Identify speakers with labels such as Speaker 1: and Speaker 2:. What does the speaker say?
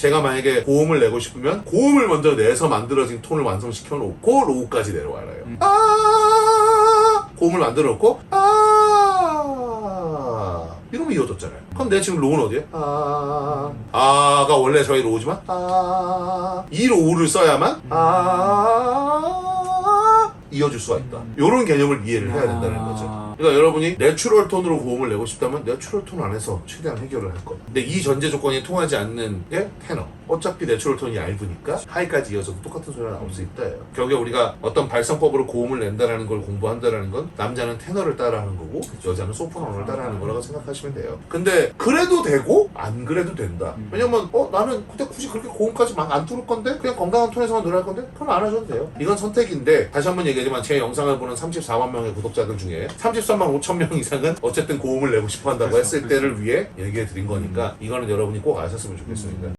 Speaker 1: 제가 만약에 고음을 내고 싶으면 고음을 먼저 내서 만들어진 톤을 완성시켜 놓고 로우까지 내려와요. 아 고음을 만들어 놓고 아 이러면 이어졌잖아요. 그럼 내 지금 로우는 어디에? 아 아가 원래 저희 로우지만 아이 로우를 써야만 아 이어질 수가 있다. 이런 개념을 이해를 해야 된다는 거죠. 그러니까 여러분이 내추럴 톤으로 고음을 내고 싶다면 내추럴 톤 안에서 최대한 해결을 할 거예요. 근데 이 전제 조건이 통하지 않는 게 테너. 어차피 내추럴 톤이 얇으니까 하이까지 이어져도 똑같은 소리가 나올 수 있다 예요. 결국에 우리가 어떤 발성법으로 고음을 낸다라는 걸 공부한다라는 건 남자는 테너를 따라하는 거고 여자는 소프라노를 따라하는 거라고 생각하시면 돼요. 근데 그래도 되고 안 그래도 된다. 왜냐면 어 나는 근데 굳이 그렇게 고음까지 막 안 뚫을 건데 그냥 건강한 톤에서만 노래할 건데 그럼 안 하셔도 돼요. 이건 선택인데 다시 한번 얘기하지만 제 영상을 보는 34만 명의 구독자들 중에 33만 5천 명 이상은 어쨌든 고음을 내고 싶어 한다고 했을 때를 위해 얘기해 드린 거니까 이거는 여러분이 꼭 아셨으면 좋겠습니다.